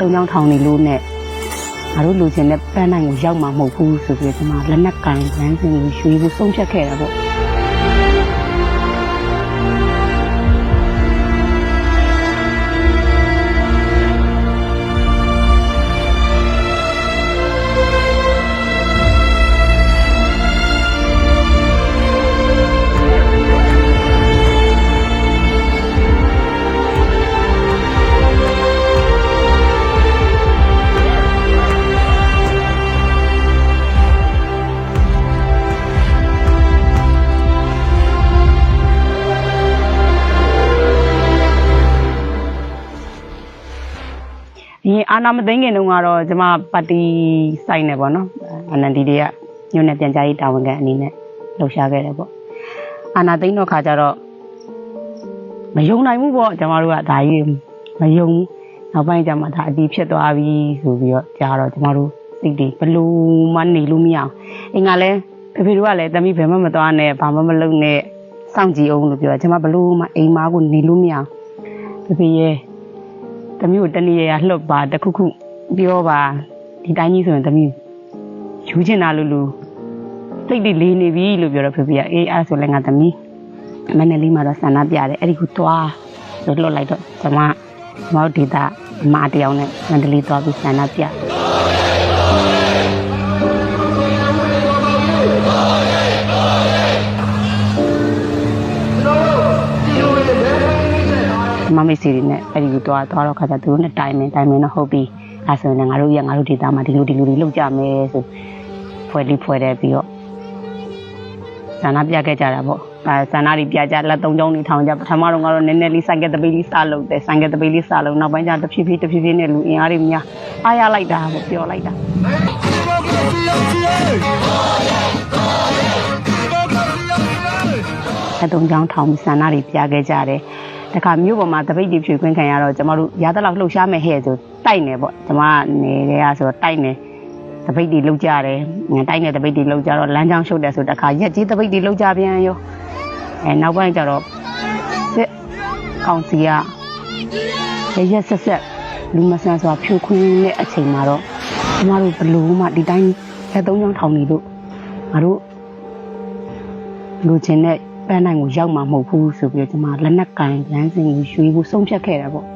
တို့လက်သုံးချောင်းထောင်နေလို့နဲ့ငါတို့လူချင်းတဲ့ပန်းနိုင်ကိုရောက်မှာမဟုတ်ဘူးဆိုပြီးကျွန်မလက်နက်ကင်လမ်းစဉ်ကိုရွှေဖို့ဆုံးဖြတ်ခဲ့တာပေါ့ အရင်အာနာမသိငင်တုန်းကတော့ကျမပါတီစိုက်နေပေါ့နော်အနန္ဒီတွေကညွန့်နဲ့ပြန်ကြားရေးတာဝန်ခံအနေနဲ့လှုပ်ရှားခဲ့တယ်ပေါ့အာနာသိန်းတော့ခါကျတော့မယုံနိုင်ဘူးပေါ့ကျမတို့ကဒါကြီးမယုံဘူးနောက်ပိုင်းကျမှဒါအတီးဖြစ်သွားပြီဆိုပြီးတော့ကြားတော့ကျမတို့စိတ်တွေဘလို့မှနေလို့မရအောင်အင်္ဂါလဲဖေဖေတို့ကလည်းတမိဘယ်မှမသွားနဲ့ဘာမှမလုပ်နဲ့စောင့်ကြည့်အောင်လို့ပြောကျမဘလို့မှအိမ်မားကိုနေလို့မရအောင်ဖေဖေရဲ့ တမျိုးတနည်းရလှုပ်ပါတခုခုပြောပါဒီတိုင်းကြီးဆိုရင်တမျိုးယူချင်တာလို့လို့စိတ်တွေလေးနေပြီလို့ပြောတော့ဖေဖေကအေးအဲ့ဒါဆိုလည်းငါသမီးမနေ့လေးမှာတော့ဆန္ဒပြတယ်အဲ့ဒီကိုသွားလို့လွတ်လိုက်တော့ကျွန်မကျွန်မတို့ဒေတာအမတယောက်နဲ့မန္တလေးသွားပြီးဆန္ဒပြ မမေစီတွေနဲ့အဲ့ဒီကိုသွားသွားတော့ခါကျသူတို့နဲ့တိုင်မင်တိုင်မင်တော့ဟုတ်ပြီအဲ့ဆိုရင်လည်းငါတို့ရငါတို့ဒေတာမှာဒီလိုဒီလိုတွေလုပ်ကြမယ်ဆိုဖွဲ့လေးဖွဲ့တယ်ပြီးတော့ဆန္ဒပြခဲ့ကြတာပေါ့အဲဆန္ဒတွေပြကြလက်သုံးချောင်းတွေထောင်ကြပထမတော့ကတော့နည်းနည်းလေးဆိုင်ကယ်တပိတ်လေးစလုပ်တယ်ဆိုင်ကယ်တပိတ်လေးစလုပ်နောက်ပိုင်းကျတဖြည်းဖြည်းတဖြည်းဖြည်းနဲ့လူအင်အားတွေများအားရလိုက်တာပေါ့ပြောလိုက်တာလက်သုံးချောင်းထောင်ပြီးဆန္ဒတွေပြခဲ့ကြတယ် တခါမြို့ပေါ်မှာတပိတ်တွေဖြွေခွင်းခံရတော့ကျမတို့ရသလောက်လှုပ်ရှားမယ်ဟဲ့ဆိုတိုက်နေပေါ့ကျမနေတဲ့ကဆိုတော့တိုက်နေတပိတ်တွေလောက်ကြတယ်ငါတိုက်တဲ့တပိတ်တွေလောက်ကြတော့လမ်းကြောင်းရှုပ်တယ်ဆိုတခါရက်ကြီးတပိတ်တွေလောက်ကြပြန်ရောအဲနောက်ပိုင်းကျတော့စစ်ကောင်စီကရရက်ဆက်ဆက်လူမဆန်စွာဖြိုခွင်းတဲ့အချိန်မှာတော့ကျမတို့ဘလို့မှဒီတိုင်းလက်သုံးချောင်းထောင်နေလို့ငါတို့လူချင်းတဲ့ ပန်းနိုင်ကိုရောက်မှာမဟုတ်ဘူးဆိုပြီးတော့ကျမလက်နက်ကင်လမ်းစဉ်ကိုရွှေဖို့ဆုံးဖြတ်ခဲ့တာပေါ့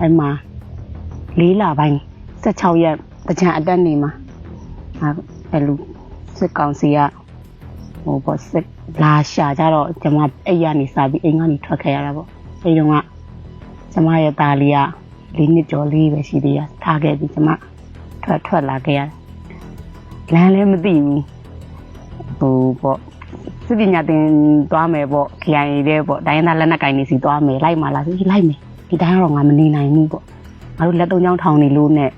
အဲ့မှာလေးလပိုင်း16ရက်တကြံအတက်နေမှာအဲ့အဲ့လူစစ်ကောင်စီကဟိုပေါ့စစ်လာရှာကြတော့ကျမအဲ့ရနေစားပြီးအိမ်ကနေထွက်ခဲ့ရတာပေါ့အဲ့တုန်း ကကျမရဲ့သားလေးကလေးနှစ်ကျော်လေးပဲရှိသေးရထားခဲ့ပြီးကျမထွက်ထွက်လာခဲ့ရတယ်လမ်းလည်းမသိဘူးဟိုပေါ့စစ်ပညာသင်သွားမယ်ပေါ့ KIA တဲ့ပေါ့တိုင်းရင်းသားလက်နက်ကင်နေစီသွားမယ်လိုက်မှလားဆိုလိုက်မယ်ဒီတိုင်းတော့ငါမနေနိုင်ဘူးပေါ့ငါတို့လက်သုံးချောင်းထောင်နေလို့နဲ့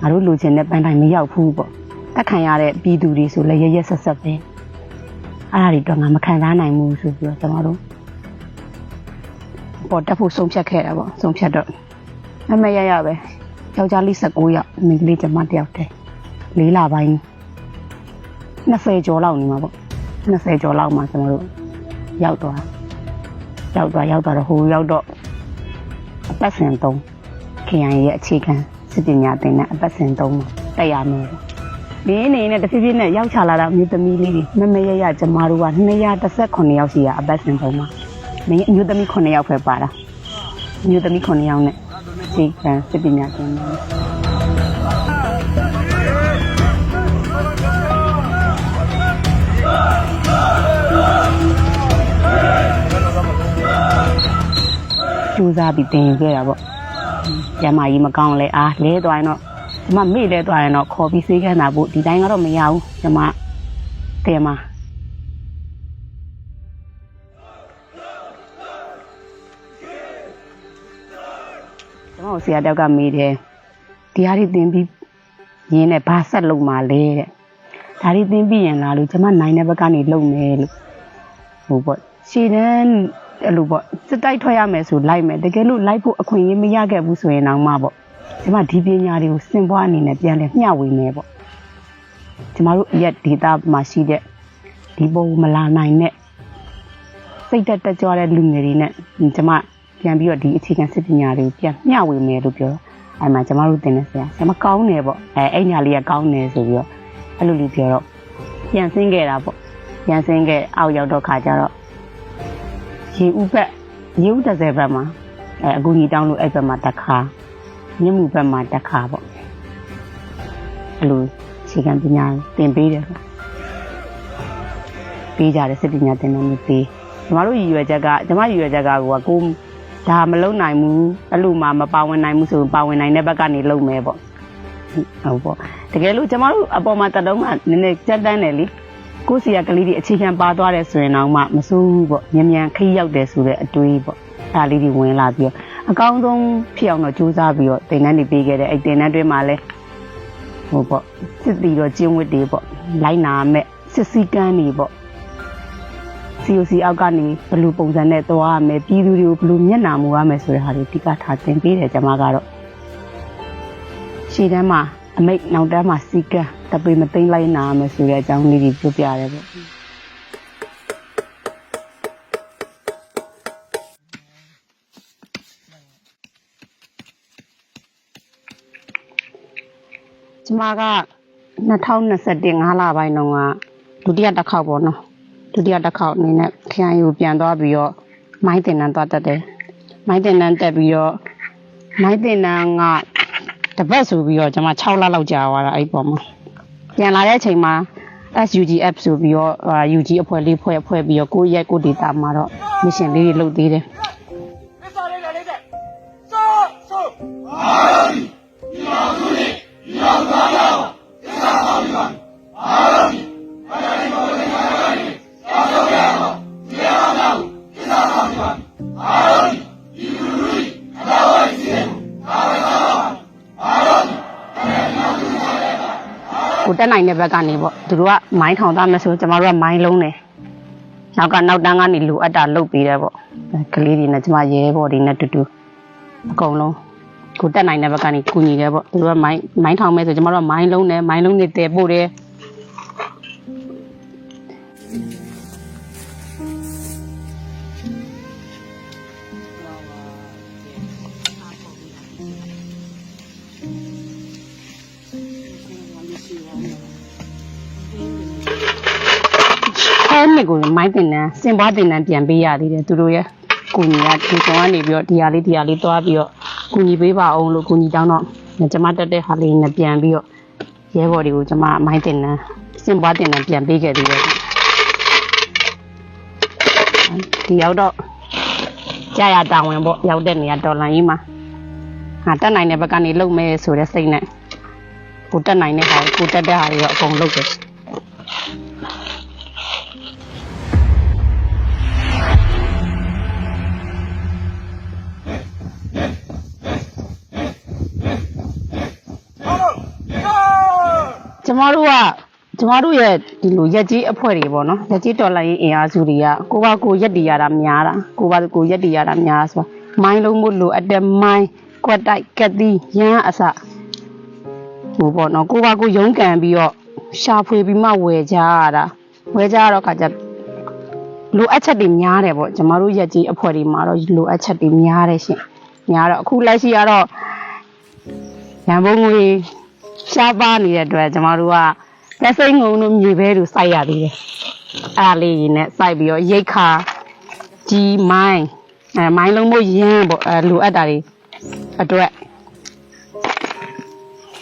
ငါတို့လူချင်းနဲ့ပန်းတိုင်းမရောက်ဘူးပေါ့တက်ခံရတဲ့ပြည်သူတွေဆိုလည်းရရက်ဆက်ဆက်ပဲအဲ့ဒါတွေတော့ငါမခံစားနိုင်ဘူးဆိုပြီးတော့ကျွန်တော်တို့ ပေါ်တက်ဖို့ဆုံးဖြတ်ခဲ့တာပေါ့ဆုံးဖြတ်တော့မမရရပဲယောက်ျားလေး16ယောက်မိန်းကလေးကျမတစ်ယောက်တည်းလေးလပိုင်း20ကျော်လောက်နေမှာပေါ့20ကျော်လောက်မှာကျွန်တော်တို့ရောက်သွားရောက်သွားရောက်သွားတော့ဟိုရောက်တော့အပတ်စဉ်သုံး KIA ရဲ့အခြေခံစစ်ပညာသင်တဲ့အပတ်စဉ်သုံးမှာတက်ရမယ်ပေါ့ဒီအနေနဲ့တဖြည်းဖြည်းနဲ့ရောက်ချလာတာအမျိုးသမီးလေးတွေမမရရကျမတို့က219ယောက်ရှိရအပတ်စဉ်သုံးမှာ မင်းအမျိုးသမီး9ယောက်ပဲပါတာအမျိုးသမီး9ယောက်နဲ့အခြေခံစစ်ပညာသင်တယ်ကြိုးစားပြီးတင်ခဲ့တာပေါ့ကျမကြီးမကောင်းလဲအားလဲသွားရင်တော့ကျမမေ့လဲသွားရင်တော့ခေါ်ပြီးစေးခန်းတာပို့ဒီတိုင်းကတော့မရဘူးကျမတဲမှာ ကျမတို့ဆရာတောက်ကမေးတယ်ဒီဟာတွေသင်ပြီးရင်းနဲ့ဘာဆက်လုပ်မှာလဲတဲ့ဒါတွေသင်ပြီးရင်လားလို့ကျမနိုင်တဲ့ဘက်ကနေလုပ်မယ်လို့ဟိုပေါ့ရှည်တန်းအဲ့လိုပေါ့စစ်တိုက်ထွက်ရမယ်ဆိုလိုက်မယ်တကယ်လို့လိုက်ဖို့အခွင့်အရေးမရခဲ့ဘူးဆိုရင်တော့မှပေါ့ကျမဒီပညာတွေကိုစင်ပွားအနေနဲ့ပြန်လဲမျှဝေမယ်ပေါ့ကျမတို့ရက်ဒေတာမှာရှိတဲ့ဒီပုံမလာနိုင်တဲ့စိတ်တက်တက်ကြွတဲ့လူငယ်တွေနဲ့ကျမ ပြန်ပြီးတော့ဒီအခြေခံစစ်ပညာတွေကိုပြန်မျှဝေမယ်လို့ပြောတော့အဲ့မှာကျမတို့တင်နေဆရာဆရာမကောင်းတယ်ပေါ့အဲအဲ့ညာလေးကကောင်းတယ်ဆိုပြီးတော့အဲ့လိုလေးပြောတော့ပြန်ဆင်းခဲ့တာပေါ့ပြန်ဆင်းခဲ့အောက်ရောက်တော့ခါကျတော့ရေဥဘက်ရေဥတစ်ဆယ်ဘက်မှာအဲအကူကြီးတောင်းလို့အဲ့ဘက်မှာတစ်ခါမြင့်မှုဘက်မှာတစ်ခါပေါ့အဲ့လိုအခြေခံပညာသင်ပေးတယ်ပေါ့ပေးကြတယ်စစ်ပညာသင်တန်းတွေပေးကျမတို့ရည်ရွယ်ချက်ကကျမရည်ရွယ်ချက်ကကိုကကို ဒါမလုံနိုင်ဘူးအဲ့လိုမှမပါဝင်နိုင်ဘူးဆိုရင်ပါဝင်နိုင်တဲ့ဘက်ကနေလုံမယ်ပေါ့ဟုတ်ပေါ့တကယ်လို့ကျမတို့အပေါ်မှာတက်တော့မှနည်းနည်းကြက်တန်းတယ်လေကိုယ်စီရကလေးတွေအခြေခံပါသွားတယ်ဆိုရင်တော့မှမစိုးဘူးပေါ့မြန်မြန်ခီးရောက်တယ်ဆိုတဲ့အတွေးပေါ့အဲ့ဒါလေးတွေဝင်လာပြီးတော့အကောင်းဆုံးဖြစ်အောင်တော့ကြိုးစားပြီးတော့တင်တန်းတွေပေးခဲ့တယ်အဲ့တင်တန်းတွေမှာလဲဟိုပေါ့စစ်တီတော့ကျင်းဝတ်တွေပေါ့လိုက်နာမဲ့စစ်စည်းကမ်းတွေပေါ့ COC အောက်ကနေဘယ်လိုပုံစံနဲ့သွားရမယ်ပြည်သူတွေကိုဘယ်လိုမျက်နှာမူရမယ်ဆိုတဲ့ဟာတွေအဓိကထားသင်ပေးတယ်ကျွန်မကတော့ရှေ့တန်းမှာအမိတ်နောက်တန်းမှာစီကံတပေမသိမ့်လိုက်နာရမယ်ဆိုတဲ့အကြောင်းလေးတွေပြောပြရတယ်ပေါ့ကျွန်မက2021 5လပိုင်းတုန်းကဒုတိယတစ်ခေါက်ပေါ့နော် ဒုတိယတစ်ခေါက်အနေနဲ့ခရိုင်ကိုပြန်သွားပြီးတော့မိုင်းတင်တန်းသွားတက်တယ်။မိုင်းတင်တန်းတက်ပြီးတော့မိုင်းတင်တန်းကတစ်ပတ်ဆိုပြီးတော့ကျွန်မ6လလောက်ကြာသွားတာအဲ့ဒီပေါ်မှာပြန်လာတဲ့အချိန်မှာ SUGF ဆိုပြီးတော့အာ UG အဖွဲ့လေးဖွဲ့ဖွဲ့ပြီးတော့ကိုယ့်ရက်ကိုယ့်ဒေတာမှာတော့ mission လေးတွေလုပ်သေးတယ် ကိုတက်နိုင်တဲ့ဘက်ကနေပေါ့သူတို့ကမိုင်းထောင်သားမယ်ဆိုကျမတို့ကမိုင်းလုံးတယ်နောက်ကနောက်တန်းကနေလူအပ်တာလုတ်ပြီးတယ်ပေါ့ကလေးတွေနဲ့ကျမရဲဘော်တွေနဲ့တူတူအကုန်လုံးကိုတက်နိုင်တဲ့ဘက်ကနေကူညီတယ်ပေါ့သူတို့ကမိုင်းမိုင်းထောင်မယ်ဆိုကျမတို့ကမိုင်းလုံးတယ်မိုင်းလုံးတွေတည်ပို့တယ် နှစ်ကိုမိုင်းတင်တန်းစင်ပွားတင်တန်းပြန်ပေးရသေးတယ်သူတို့ရဲ့ကိုညီကဒီကောင်ကနေပြီးတော့ဒီဟာလေးဒီဟာလေးတွားပြီးတော့ကိုညီပေးပါအောင်လို့ကိုညီတောင်းတော့ကျမတက်တဲ့ဟာလေးနဲ့ပြန်ပြီးတော့ရဲဘော်တွေကိုကျမမိုင်းတင်တန်းစင်ပွားတင်တန်းပြန်ပေးခဲ့သေးတယ်ဒီရောက်တော့ကြာရတာဝန်ပေါ့ရောက်တဲ့နေရာတော်လန်ကြီးမှာဟာတက်နိုင်တဲ့ဘက်ကနေလုံမဲဆိုတဲ့စိတ်နဲ့ကိုတက်နိုင်တဲ့ဟာကိုတက်တဲ့ဟာတွေတော့အကုန်လုပ်တယ် ကျမတို့ကကျမတို့ရဲ့ဒီလိုရက်ကြီးအဖွဲ့တွေပေါ့နော်ရက်ကြီးတော်လိုင်းအင်အားစုတွေကကိုပါကိုရက်တီရတာများတာကိုပါကိုရက်တီရတာများဆိုတော့မိုင်းလုံးမို့လို့အတက်မိုင်းကွက်တိုက်ကက်တီရမ်းအစဟိုပေါ့နော်ကိုပါကိုရုန်းကန်ပြီးတော့ရှာဖွေပြီးမှဝယ်ကြရတာဝယ်ကြရတော့ခါကျလိုအပ်ချက်တွေများတယ်ပေါ့ကျမတို့ရက်ကြီးအဖွဲ့တွေမှာတော့လိုအပ်ချက်တွေများတယ်ရှင်များတော့အခုလက်ရှိကတော့ရန်ပုံငွေ ရှားပါနေတဲ့အတွက်ကျမတို့ကလက်စိတ်ငုံတို့မြေပဲတို့စိုက်ရသေးတယ်။အားလေးရင်းနဲ့စိုက်ပြီးတော့ရိတ်ခါကြီးမိုင်းအဲမိုင်းလုံးမို့ရမ်းပေါ့အဲလိုအပ်တာတွေအတွက်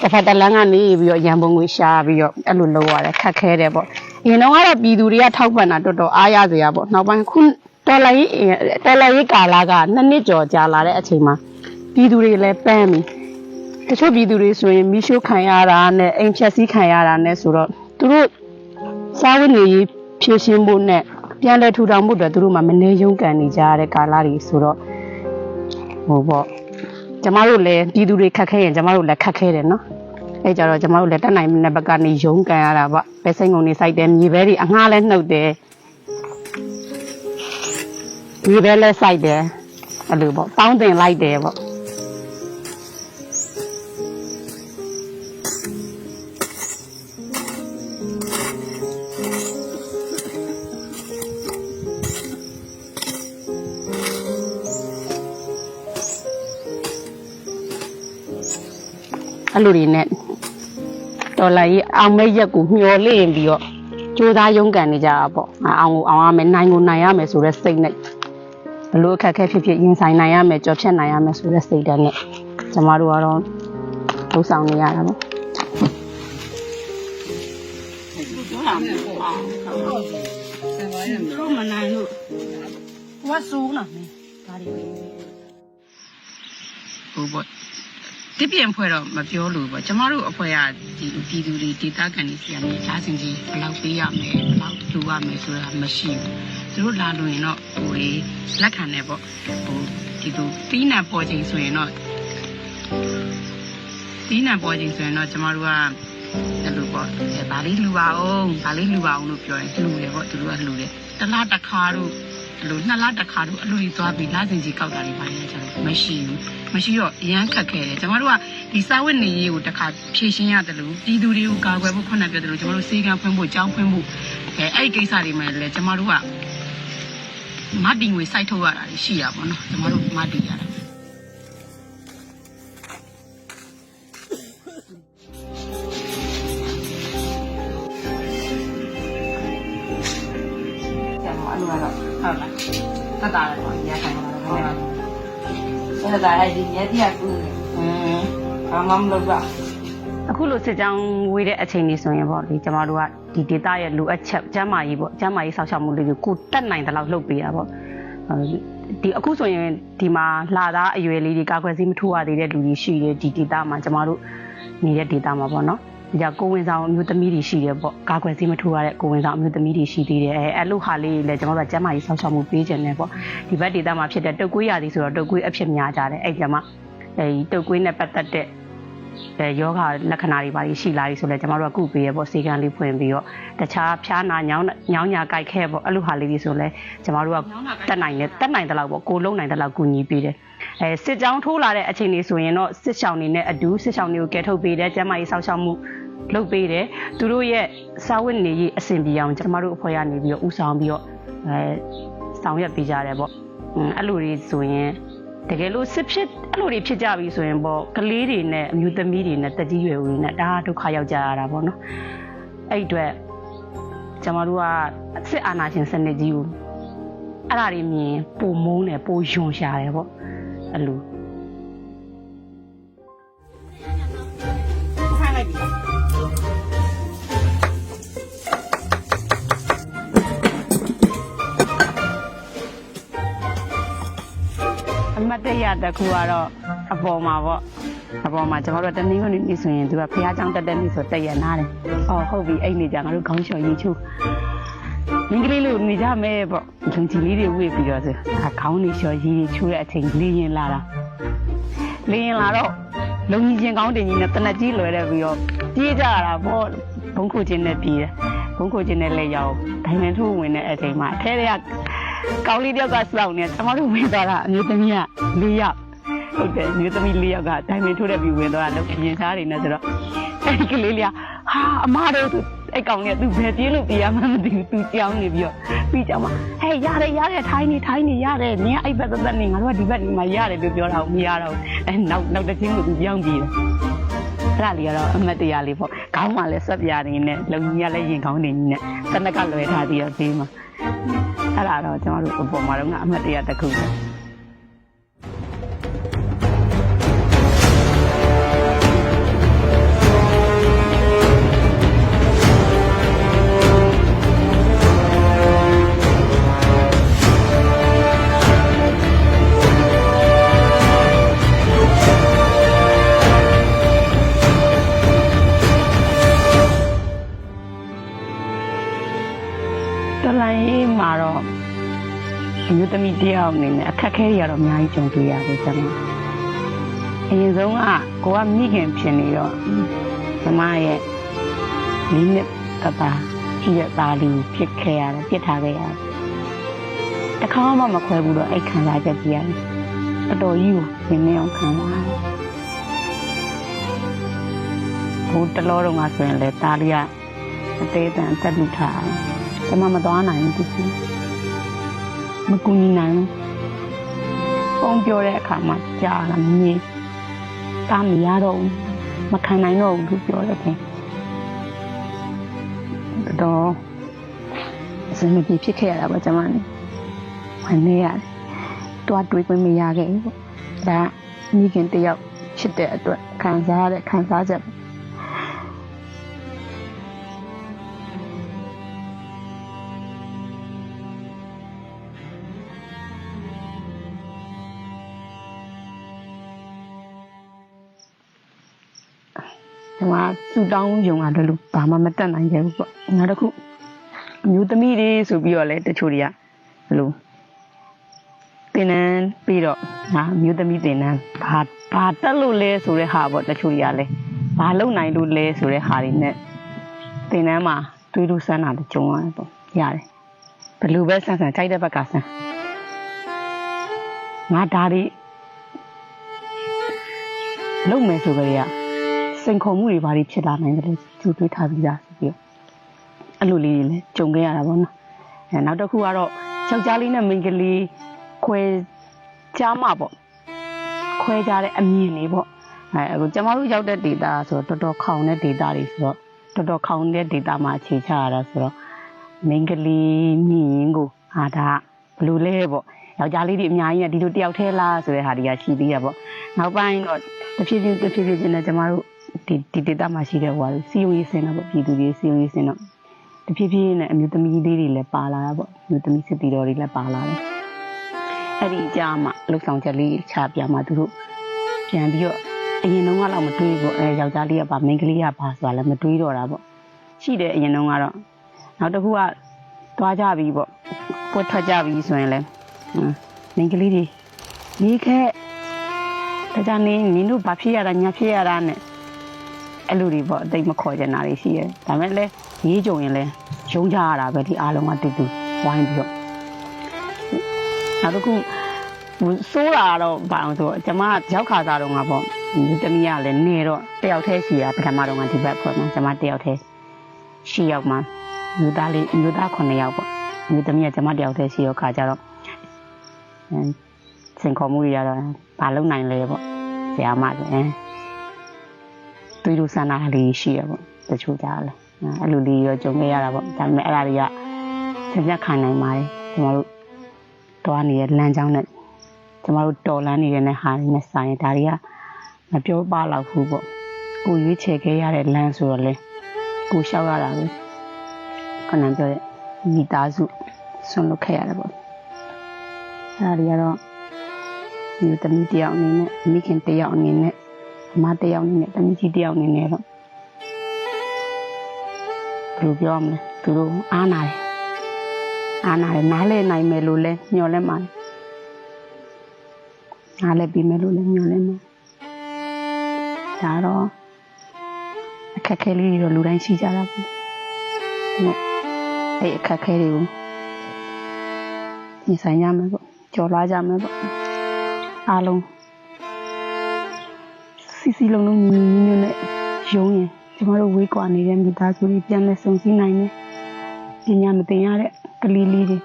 တစ်ဖက်တစ်လမ်းကနေပြီးတော့ရန်ပုံငွေရှားပြီးတော့အဲ့လိုလုပ်ရတယ်ခက်ခဲတယ်ပေါ့။အရင်တော့ကတော့ပြည်သူတွေကထောက်ပံ့တာတော်တော်အားရစရာပေါ့။နောက်ပိုင်းခုတော်လိုင်းတော်လိုင်းကာလာကနှစ်နှစ်ကျော်ကြာလာတဲ့အချိန်မှာပြည်သူတွေလည်းပန်းပြီ တချို့ပြည်သူတွေဆိုရင်မိရှို့ခံရတာနဲ့အိမ်ဖြက်စီးခံရတာနဲ့ဆိုတော့သူတို့စားဝတ်နေရေးဖြည့်ရှင်းဖို့နဲ့ပြန်လဲထူထောင်ဖို့အတွက်သူတို့မှမနေရုံးကန်နေကြရတဲ့ကာလတွေဆိုတော့ဟိုပေါ့ကျမတို့လည်းပြည်သူတွေခက်ခဲရင်ကျမတို့လည်းခက်ခဲတယ်နော်အဲကြတော့ကျမတို့လည်းတက်နိုင်တဲ့ဘက်ကနေရုံးကန်ရတာပေါ့ပဲစိတ်ငုံနေစိုက်တယ်မြေပဲတွေအငှားလဲနှုတ်တယ်မြေပဲလဲစိုက်တယ်အဲ့လိုပေါ့တောင်းတင်လိုက်တယ်ပေါ့ အဲ့လိုတွေနဲ့တော်လာကြီးအောင်မဲ့ရက်ကိုမျောလင့်ပြီးတော့ကြိုးစားရုန်းကန်နေကြတာပေါ့အောင်ကိုအောင်ရမယ်နိုင်ကိုနိုင်ရမယ်ဆိုတဲ့စိတ်နဲ့ဘလို့အခက်အခဲဖြစ်ဖြစ်ရင်ဆိုင်နိုင်ရမယ်ကြော်ဖြတ်နိုင်ရမယ်ဆိုတဲ့စိတ်ဓာတ်နဲ့ကျမတို့ကတော့လှုပ်ဆောင်နေရတာပေါ့တို့မနိုင်လို့ဝတ်ဆူးနော်ဒါတွေဟိုပေါ့ တပြင်းဖွဲ့တော့မပြောလို့ပေါ့ကျမတို့အဖွဲကဒီပြည်သူတွေဒေသခံတွေစီကနေရှားစင်ကြီးဘယ်လောက်ပေးရမယ်ဘယ်လောက်လူရမယ်ဆိုတာမရှိဘူးသူတို့လာလို့ရင်တော့ဟိုလေလက်ခံနေပေါ့ဟိုဒီလိုပြီးနံပေါ်ချိန်ဆိုရင်တော့ပြီးနံပေါ်ချိန်ဆိုရင်တော့ကျမတို့ကအဲ့လိုပေါ့အဲဗာလေးလူပါအောင်ဗာလေးလူပါအောင်လို့ပြောရင်လူတယ်ပေါ့သူတို့ကလူတယ်တစ်လားတစ်ခါတို့အဲ့ လိုနှစ်လားတစ်ခါတို့အလိုကြီးသွားပြီးလာစင်ကြီးကောက်တာတွေပါနေကြတော့မရှိဘူးမရှိတော့အရန်ခက်ခဲတယ်ကျမတို့ကဒီစာဝတ်နေရေးကိုတစ်ခါဖြည့်ရှင်းရတယ်လို့ပြည်သူတွေကိုကာကွယ်ဖို့ခုနပြောတယ်လို့ကျမတို့စေကံဖွင့်ဖို့ကြောင်းဖွင့်ဖို့အဲအဲ့ဒီကိစ္စတွေမှာလည်းကျမတို့ကမတ်တင်ငွေစိုက်ထုတ်ရတာရှိရပါတော့ကျမတို့မတ်တင်ရတာ အဲ့ဒါအဲ့ဒီမြက်ပြကူอืมဘာမှမလုပ်ပါအခုလိုစစ်ကြောင်းဝေးတဲ့အချိန်လေးဆိုရင်ပေါ့ဒီကျမတို့ကဒီဒေတာရဲ့လိုအပ်ချက်ကျမ်းမာရေးပေါ့ကျမ်းမာရေးဆောက်ရှောက်မှုလေးကိုကိုတက်နိုင်တဲ့လောက်လှုပ်ပေးတာပေါ့ဒီအခုဆိုရင်ဒီမှာလာသားအရွယ်လေးတွေကာကွယ်ဆေးမထိုးရသေးတဲ့လူတွေရှိတယ်ဒီဒေတာမှာကျမတို့နေတဲ့ဒေတာမှာပေါ့နော် ဒီကကိုဝင်ဆောင်အမျိုးသမီးတွေရှိတယ်ပေါ့ကာကွယ်ဆေးမထိုးရတဲ့ကိုဝင်ဆောင်အမျိုးသမီးတွေရှိသေးတယ်အဲအဲ့လိုဟာလေးလည်းကျွန်တော်တို့ကကျမ်းမာရေးဆောက်ရှောက်မှုပေးခြင်းနဲ့ပေါ့ဒီဘက်ဒေတာမှာဖြစ်တဲ့တုတ်ကွေးရသည်ဆိုတော့တုတ်ကွေးအဖြစ်များကြတယ်အဲ့ကျမှအဲဒီတုတ်ကွေးနဲ့ပတ်သက်တဲ့အဲယောဂလက္ခဏာတွေပါရှိလာပြီဆိုလဲကျမတို့ကကုပေးရပေါ့စေကံလေးဖွင့်ပြီးတော့တခြားဖျားနာညောင်းညောင်းညာကြိုက်ခဲပေါ့အဲ့လိုဟာလေးတွေဆိုလဲကျမတို့ကတက်နိုင်တယ်တက်နိုင်တဲ့လောက်ပေါ့ကိုလုံးနိုင်တဲ့လောက်ကူညီပေးတယ်အဲစစ်ကြောင်းထိုးလာတဲ့အချိန်လေးဆိုရင်တော့စစ်ဆောင်တွေနဲ့အတူစစ်ဆောင်တွေကိုကယ်ထုတ်ပေးတယ်ကျမကြီးဆောက်ရှောက်မှု လုပ်ပေးတယ်သူတို့ရဲ့စာဝတ်နေရေးအဆင်ပြေအောင်ကျမတို့အဖွဲ့ကနေပြီးတော့ဥဆောင်ပြီးတော့အဲဆောင်ရွက်ပေးကြတယ်ပေါ့အဲ့လိုတွေဆိုရင်တကယ်လို့စစ်ဖြစ်အဲ့လိုတွေဖြစ်ကြပြီဆိုရင်ပေါ့ကလေးတွေနဲ့အမျိုးသမီးတွေနဲ့တက်ကြီးရွယ်ဦးတွေနဲ့ဒါဒုက္ခရောက်ကြရတာပေါ့နော်အဲ့အတွက်ကျွန်တော်တို့ကစစ်အာဏာရှင်စနစ်ကြီးကိုအဲ့ဒါတွေမြင်ပုံမုန်းတယ်ပုံယွန်ရှာတယ်ပေါ့အဲ့လို အမတ်တရတစ်ခုကတော့အပေါ်မှာပေါ့အပေါ်မှာကျွန်တော်တို့တနည်းနည်းနေဆိုရင်သူကဖះเจ้าတက်တက်နေဆိုတက်ရနာတယ်။အော်ဟုတ်ပြီအဲ့နေကြငါတို့ခေါင်းလျှော်ရေးချိုးမင်္ဂလေးလို့နေကြမယ်ပေါ့ဂျုံကြီးလေးတွေဝေ့ပြီးတော့ဆိုအခေါင်းလေးလျှော်ရေးတွေချိုးတဲ့အချိန်လေးရင်လာတာလေးရင်လာတော့လုံကြီးချင်းကောင်းတင်ကြီးနဲ့တနက်ကြီးလွယ်တဲ့ပြီးတော့ပြေးကြရတာပေါ့ဘုံခုချင်းနဲ့ပြေးတယ်ဘုံခုချင်းနဲ့လက်ရောက်ဒိုင်မန်ထုတ်ဝင်တဲ့အချိန်မှာအထဲတွေက ကောင်းလေးတယောက်ကစောင့်နေကျွန်တော်တို့ဝင်သွားတာအမျိုးသမီးကလေးယောက်ဟုတ်တယ်မျိုးသမီးလေးယောက်ကဒိုင်မင်ထိုးတဲ့ပြီးဝင်သွားတော့ပြင်စားနေတယ်ဆိုတော့အဲ့ဒီကလေးလေးကဟာအမတို့သူအဲ့ကောင်ကသူဘယ်ပြေးလို့ပြေးရမှမသိဘူးသူကြောင်းနေပြီးတော့ပြီးကြောင်းမှာဟဲ့ရတယ်ရတယ်ထိုင်းနေထိုင်းနေရတယ်နင်ကအဲ့ဘက်သက်သက်နေငါတို့ကဒီဘက်နေမှာရတယ်လို့ပြောတာကိုမရတော့ဘူးအဲနောက်နောက်တစ်ချင်းကိုသူပြောင်းပြေးတယ်အဲ့ဒါလေးကတော့အမတ်တရားလေးပေါ့ခေါင်းမှလည်းဆက်ပြနေနဲ့လုံကြီးကလည်းရင်ခေါင်းနေကြီးနဲ့တနက်ကလွယ်ထားပြီးတော့သေးမှာ အဲ့ဒါတော့ကျွန်တော်တို့အပေါ်မှာတော့ငါအမတ်တရားတစ်ခုပဲ တလိုင်းမှာတော့အမျိုးသမီးတယောက်အနေနဲ့အခက်အခဲတွေကတော့အများကြီးကြုံတွေ့ရတယ်ကျွန်မအရင်ဆုံးကကိုကမိခင်ဖြစ်နေတော့ကျွန်မရဲ့မိနစ်ကပါကြီးတဲ့သားလေးကိုဖြစ်ခဲ့ရတယ်ပြစ်ထားခဲ့ရတယ်တခါမှမခွဲဘူးတော့အဲ့ခံစားချက်ကြီးရတယ်အတော်ကြီးကိုနင်းနေအောင်ခံစားရတယ်ဟိုတလောတော့ငါဆိုရင်လေသားလေးကအသေးအတန်အသက်လူထားတယ် ကျမမသွားနိုင်ဘူးသူစီမကူညီနိုင်ဘူးပုံပြောတဲ့အခါမှာကြာလာမြင်တာမရတော့ဘူးမခံနိုင်တော့ဘူးလို့ပြောတယ်ခင်တော်တော်အစမပြေဖြစ်ခဲ့ရတာပေါ့ကျမနဲ့ဝင်နေရတယ်တွားတွေးခွင့်မရခဲ့ဘူးပေါ့ဒါမိခင်တယောက်ဖြစ်တဲ့အတွက်ခံစားရတဲ့ခံစားချက်ပေါ့ ဒီမှာစူတောင်းယုံရတယ်လို့ဘာမှမတတ်နိုင်ခဲ့ဘူးပေါ့နောက်တစ်ခုအမျိုးသမီးတွေဆိုပြီးတော့လေတချို့တွေကဘယ်လိုတင်နန်းပြီးတော့ဟာအမျိုးသမီးတင်နန်းဘာဘာတက်လို့လဲဆိုတဲ့ဟာပေါ့တချို့တွေကလည်းဘာလုံနိုင်လို့လဲဆိုတဲ့ဟာတွေနဲ့တင်နန်းမှာတွေးလို့စမ်းတာတကြုံရတယ်ပေါ့ရတယ်ဘယ်လိုပဲဆန်းဆန်းကြိုက်တဲ့ဘက်ကဆန်းငါဒါတွေလုံမယ်ဆိုကြရ စိန်ခေါ်မှုတွေဘာတွေဖြစ်လာနိုင်တယ်လဲကြိုတွေးထားပြီးသားဆိုပြီးတော့အဲ့လိုလေးတွေလည်းကြုံခဲ့ရတာပေါ့နော်အဲနောက်တစ်ခုကတော့ယောက်ျားလေးနဲ့မိန်းကလေးခွဲကြမ်းမှာပေါ့ခွဲကြတဲ့အမြင်တွေပေါ့အဲအခုကျမတို့ရောက်တဲ့ဒေတာဆိုတော့တော်တော်ခေါင်တဲ့ဒေတာတွေဆိုတော့တော်တော်ခေါင်တဲ့ဒေတာမှာအခြေချရတာဆိုတော့မိန်းကလေးမြင်ရင်ကိုဟာဒါဘယ်လိုလဲပေါ့ယောက်ျားလေးတွေအများကြီးနဲ့ဒီလိုတယောက်တည်းလားဆိုတဲ့ဟာတွေကရှိသေးရပေါ့နောက်ပိုင်းတော့တစ်ဖြည်းဖြည်းတစ်ဖြည်းဖြည်းချင်းနဲ့ကျမတို့ ဒီဒီဒေတာမှာရှိတဲ့ဟိုဟာစီယုံရေးစင်တော့ပေါ့ပြည်သူတွေစီယုံရေးစင်တော့တဖြည်းဖြည်းနဲ့အမျိုးသမီးလေးတွေလည်းပါလာတာပေါ့အမျိုးသမီးစစ်တီတော်တွေလည်းပါလာတယ်အဲ့ဒီအကြမှာလှုပ်ဆောင်ချက်လေးချပြမှာသူတို့ပြန်ပြီးတော့အရင်တုန်းကတော့မတွေးဘူးအဲယောက်ျားလေးကပါမိန်းကလေးကပါဆိုတာလည်းမတွေးတော့တာပေါ့ရှိတယ်အရင်တုန်းကတော့နောက်တစ်ခုကသွားကြပြီပေါ့ပွတ်ထွက်ကြပြီဆိုရင်လည်းဟွန်းမိန်းကလေးတွေနေခဲ့ဒါကြောင့်နင်းနင်တို့ဘာဖြစ်ရတာညာဖြစ်ရတာနဲ့ အဲ့လိုတွေပေါ့အသိမခေါ်ကြတာတွေရှိရဲဒါမဲ့လည်းရေးကြုံရင်လည်းရုံးကြရတာပဲဒီအားလုံးကတူတူဝိုင်းပြီးတော့နောက်တစ်ခုဟိုစိုးတာတော့ဘာအောင်ဆိုတော့ကျမရောက်ခါစားတော့ငါပေါ့ဒီတမီးကလည်းနေတော့တယောက်တည်းရှိရပထမတော့ငါဒီဘက်ဖွဲ့မှာကျမတယောက်တည်းရှိရောက်မှာလူသားလေးလူသား9ယောက်ပေါ့လူတမီးကကျမတယောက်တည်းရှိရောက်ခါကြတော့အဲစင်ခေါ်မှုတွေရတော့ဘာလုံနိုင်လဲပေါ့ဆရာမဆိုအဲ တွေးလို့ဆန္ဒလေးရှိရပေါ့တချို့ကြတယ်အဲ့လိုလေးရောကြုံခဲ့ရတာပေါ့ဒါပေမဲ့အဲ့ဒါတွေကဆက်ပြတ်ခံနိုင်ပါတယ်ကျွန်တော်တို့တွားနေတဲ့လမ်းကြောင်းနဲ့ကျွန်တော်တို့တော်လန်းနေတဲ့နဲ့ဟာတွေနဲ့ဆိုင်ဒါတွေကမပြောပါတော့ဘူးပေါ့ကိုရွေးချယ်ခဲ့ရတဲ့လမ်းဆိုတော့လေကိုလျှောက်ရတာပဲခဏပြောတဲ့မိသားစုဆွန့်လွတ်ခဲ့ရတယ်ပေါ့အဲ့ဒါတွေကတော့ဒီတမီးတယောက်အနေနဲ့မိခင်တယောက်အနေနဲ့ အမတစ်ယောက်နဲ့တမီးကြီးတစ်ယောက်နေနေတော့ဘယ်လိုပြောမလဲသူတို့အားနာတယ်အားနာတယ်နားလဲနိုင်မယ်လို့လဲညှော်လဲမှာနားလဲပြီးမယ်လို့လဲညှော်လဲမှာဒါတော့အခက်အခဲလေးတွေတော့လူတိုင်းရှိကြတာပေါ့နော်အဲ့အခက်အခဲတွေကိုညီဆိုင်ရမယ်ပေါ့ကြော်လွှားကြမယ်ပေါ့အားလုံး စီစီလုံးလုံးညီညီညွတ်ညွတ်နဲ့ရုံးရင်ကျမတို့ဝေးကွာနေတဲ့မိသားစုတွေပြန်လဲဆုံစည်းနိုင်တယ်ပညာမသင်ရတဲ့ကလေးလေးတွေ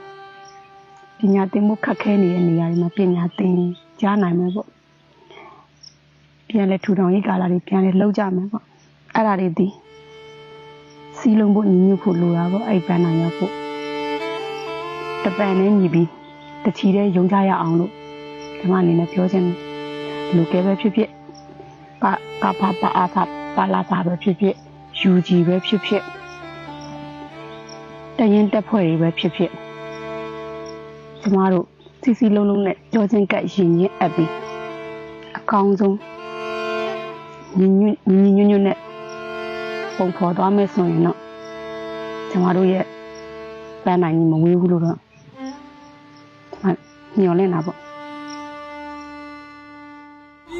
ပညာသင်မှုခက်ခဲနေတဲ့နေရာတွေမှာပညာသင်ကြားနိုင်မှာပေါ့ပြန်လဲထူထောင်ရေးကာလတွေပြန်လဲလှုပ်ကြမှာပေါ့အဲ့ဒါတွေဒီစီလုံးဖို့ညီညွတ်ဖို့လိုတာပေါ့အဲ့ပန်းနိုင်ရောက်ဖို့တပန်နဲ့ညီပြီးတချီတဲ့ယုံကြရအောင်လို့ဒီမှာအနေနဲ့ပြောချင်တယ်လူကဲပဲဖြစ်ဖြစ် ကကဖပါအဖပါလာပါပဲဖြစ်ဖြစ်ယူကြည်ပဲဖြစ်ဖြစ်တရင်တက်ဖွဲ့တွေပဲဖြစ်ဖြစ်ကျမတို့စီစီလုံးလုံးနဲ့ကြောချင်းကပ်ရင်ရင်အပ်ပြီးအကောင်းဆုံးညီညွတ်ညီညွတ်ညွတ်နဲ့ပုံဖော်သွားမယ်ဆိုရင်တော့ကျမတို့ရဲ့ပန်းနိုင်ကြီးမဝေးဘူးလို့တော့ကျမညှော်လင့်တာပေါ့ပြည်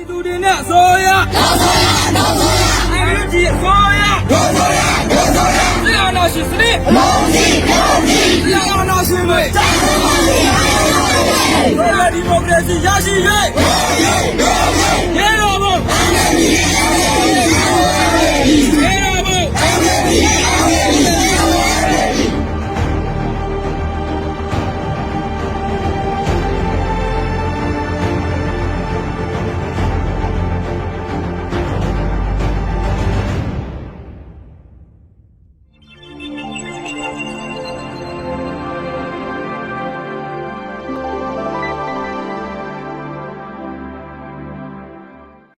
သူတွေနဲ့အစိုးရနောက်ဆိုရနောက်ဆိုရပြည်သူကြီးအစိုးရနောက်ဆိုရနောက်ဆိုရတရားနာရှင်စနစ်လုံးကြီးလုံးကြီးတရားနာရှင်တွေတောင်းပါစီဘယ်လိုဒီမိုကရေစီရရှိ၍ရေတော်ဘု